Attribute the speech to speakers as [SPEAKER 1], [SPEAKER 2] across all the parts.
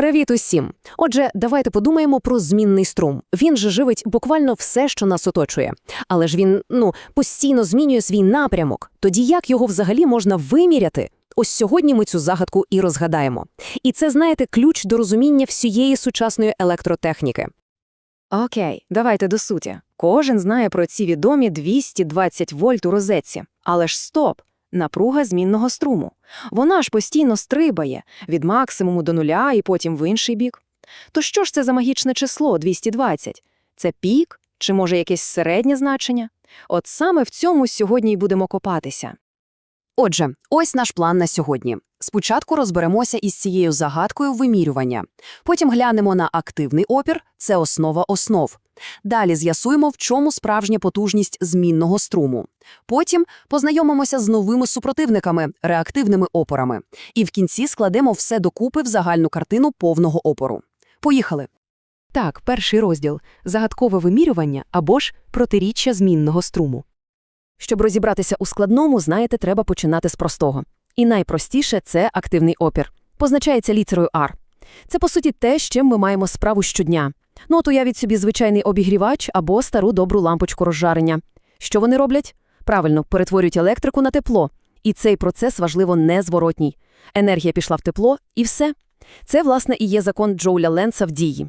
[SPEAKER 1] Привіт усім! Отже, давайте подумаємо про змінний струм. Він же живить буквально все, що нас оточує. Але ж він, ну, постійно змінює свій напрямок. Тоді як його взагалі можна виміряти? Ось сьогодні ми цю загадку і розгадаємо. І це, знаєте, ключ до розуміння всієї сучасної електротехніки.
[SPEAKER 2] Окей, давайте до суті. Кожен знає про ці відомі 220 вольт у розетці. Але ж стоп! Напруга змінного струму. Вона ж постійно стрибає від максимуму до нуля і потім в інший бік. То що ж це за магічне число 220? Це пік чи може якесь середнє значення? От саме в цьому сьогодні й будемо копатися.
[SPEAKER 1] Отже, ось наш план на сьогодні. Спочатку розберемося із цією загадкою вимірювання. Потім глянемо на активний опір – це основа основ. Далі з'ясуємо, в чому справжня потужність змінного струму. Потім познайомимося з новими супротивниками – реактивними опорами. І в кінці складемо все докупи в загальну картину повного опору. Поїхали!
[SPEAKER 3] Так, перший розділ – загадкове вимірювання або ж протиріччя змінного струму.
[SPEAKER 1] Щоб розібратися у складному, знаєте, треба починати з простого. І найпростіше – це активний опір. Позначається літерою R. Це, по суті, те, з чим ми маємо справу щодня. Ну, от уявіть собі звичайний обігрівач або стару добру лампочку розжарення. Що вони роблять? Правильно, перетворюють електрику на тепло. І цей процес, важливо, незворотній. Енергія пішла в тепло, і все. Це, власне, і є закон Джоуля Ленса в дії.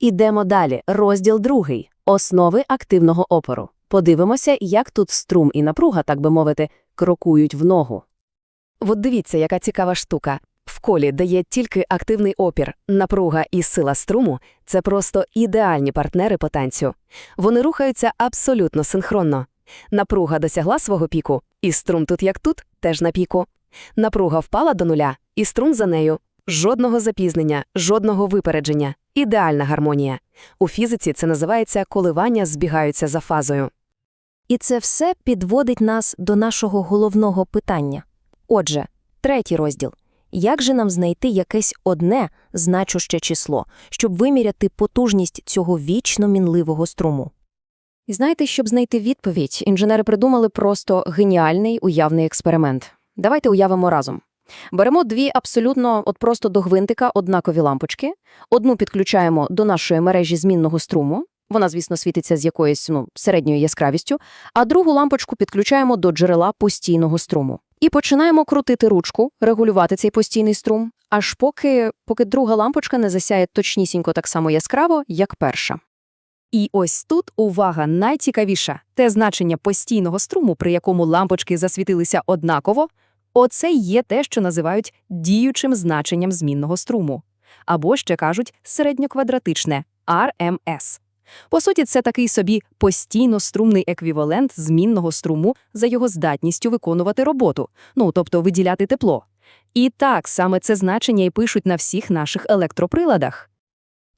[SPEAKER 4] Ідемо далі. Розділ другий. Основи активного опору. Подивимося, як тут струм і напруга, так би мовити, крокують в ногу.
[SPEAKER 1] От дивіться, яка цікава штука. В колі, де є тільки активний опір, напруга і сила струму – це просто ідеальні партнери по танцю. Вони рухаються абсолютно синхронно. Напруга досягла свого піку, і струм тут як тут, теж на піку. Напруга впала до нуля, і струм за нею. Жодного запізнення, жодного випередження. Ідеальна гармонія. У фізиці це називається коливання збігаються за фазою.
[SPEAKER 4] І це все підводить нас до нашого головного питання. Отже, третій розділ. Як же нам знайти якесь одне значуще число, щоб виміряти потужність цього вічно мінливого струму?
[SPEAKER 2] І знаєте, щоб знайти відповідь, інженери придумали просто геніальний уявний експеримент. Давайте уявимо разом. Беремо дві абсолютно от просто до гвинтика однакові лампочки, одну підключаємо до нашої мережі змінного струму, вона, звісно, світиться з якоюсь ну, середньою яскравістю, а другу лампочку підключаємо до джерела постійного струму. І починаємо крутити ручку, регулювати цей постійний струм, аж поки, поки друга лампочка не засяє точнісінько так само яскраво, як перша.
[SPEAKER 3] І ось тут увага найцікавіша – те значення постійного струму, при якому лампочки засвітилися однаково, оце є те, що називають діючим значенням змінного струму. Або ще кажуть середньоквадратичне – RMS. По суті, це такий собі постійно струмний еквівалент змінного струму за його здатністю виконувати роботу, ну тобто виділяти тепло. І так саме це значення і пишуть на всіх наших електроприладах.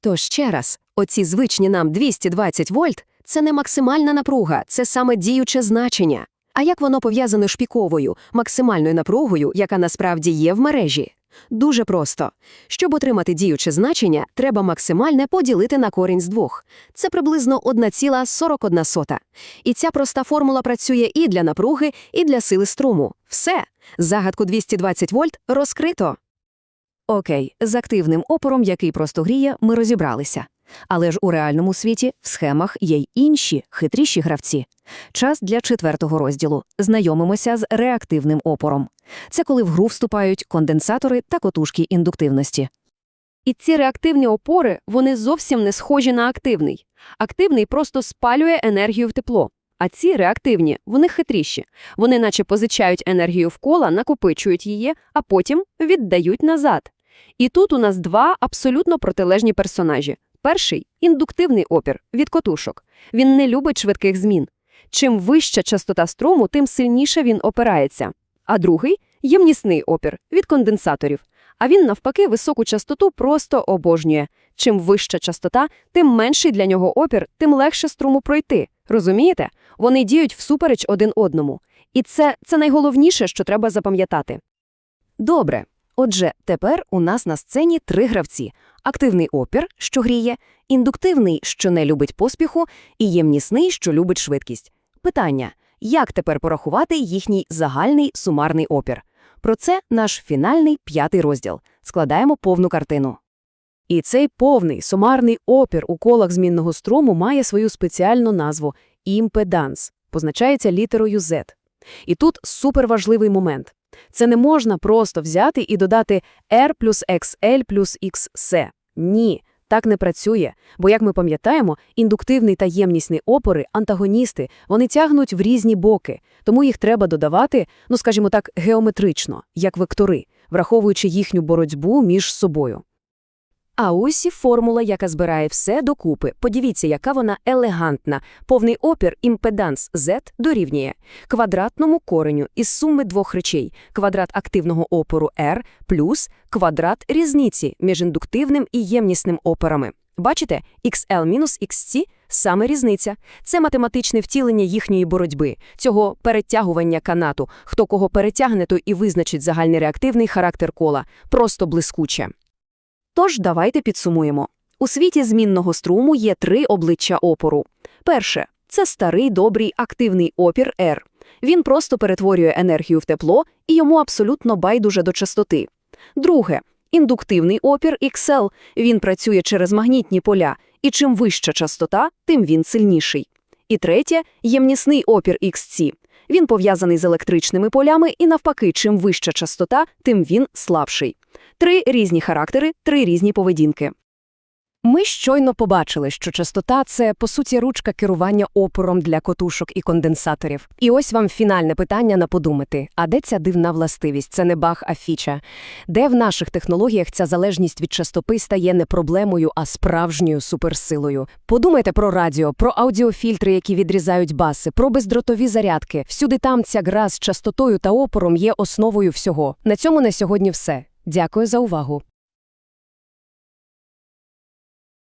[SPEAKER 1] То ще раз, оці звичні нам 220 вольт – це не максимальна напруга, це саме діюче значення. А як воно пов'язане шпіковою, максимальною напругою, яка насправді є в мережі? Дуже просто. Щоб отримати діюче значення, треба максимальне поділити на корінь з двох. Це приблизно 1,41. І ця проста формула працює і для напруги, і для сили струму. Все. Загадку 220 вольт розкрито. Окей, з активним опором, який просто гріє, ми розібралися. Але ж у реальному світі в схемах є й інші, хитріші гравці. Час для четвертого розділу. Знайомимося з реактивним опором. Це коли в гру вступають конденсатори та котушки індуктивності.
[SPEAKER 5] І ці реактивні опори, вони зовсім не схожі на активний. Активний просто спалює енергію в тепло. А ці реактивні, вони хитріші. Вони наче позичають енергію в кола, накопичують її, а потім віддають назад. І тут у нас два абсолютно протилежні персонажі. Перший індуктивний опір від котушок. Він не любить швидких змін. Чим вища частота струму, тим сильніше він опирається. А другий ємнісний опір від конденсаторів. А він, навпаки, високу частоту просто обожнює. Чим вища частота, тим менший для нього опір, тим легше струму пройти. Розумієте? Вони діють всупереч один одному. І це, це найголовніше, що треба запам'ятати.
[SPEAKER 1] Добре. Отже, тепер у нас на сцені три гравці: активний опір, що гріє, індуктивний, що не любить поспіху, і ємнісний, що любить швидкість. Питання: як тепер порахувати їхній загальний сумарний опір? Про це наш фінальний п'ятий розділ. Складаємо повну картину.
[SPEAKER 5] І цей повний сумарний опір у колах змінного струму має свою спеціальну назву – імпеданс, позначається літерою Z. І тут суперважливий момент. Це не можна просто взяти і додати R плюс XL плюс XC. Ні, так не працює, бо, як ми пам'ятаємо, індуктивний та ємнісний опори, антагоністи, вони тягнуть в різні боки, тому їх треба додавати, ну скажімо так, геометрично, як вектори, враховуючи їхню боротьбу між собою.
[SPEAKER 1] А ось і формула, яка збирає все докупи. Подивіться, яка вона елегантна. Повний опір імпеданс Z дорівнює квадратному кореню із суми двох речей – квадрат активного опору R плюс квадрат різниці між індуктивним і ємнісним опорами. Бачите, XL мінус XC – саме різниця. Це математичне втілення їхньої боротьби, цього перетягування канату. Хто кого перетягне, то і визначить загальний реактивний характер кола. Просто блискуче. Тож давайте підсумуємо. У світі змінного струму є три обличчя опору. Перше – це старий добрий активний опір R. Він просто перетворює енергію в тепло, і йому абсолютно байдуже до частоти. Друге – індуктивний опір XL. Він працює через магнітні поля, і чим вища частота, тим він сильніший. І третє – ємнісний опір XC. Він пов'язаний з електричними полями, і навпаки, чим вища частота, тим він слабший. Три різні характери, три різні поведінки. Ми щойно побачили, що частота – це, по суті, ручка керування опором для котушок і конденсаторів. І ось вам фінальне питання на подумати. А де ця дивна властивість? Це не баг, а фіча. Де в наших технологіях ця залежність від частоти стає не проблемою, а справжньою суперсилою? Подумайте про радіо, про аудіофільтри, які відрізають баси, про бездротові зарядки. Всюди там ця гра з частотою та опором є основою всього. На цьому на сьогодні все. Дякую за увагу.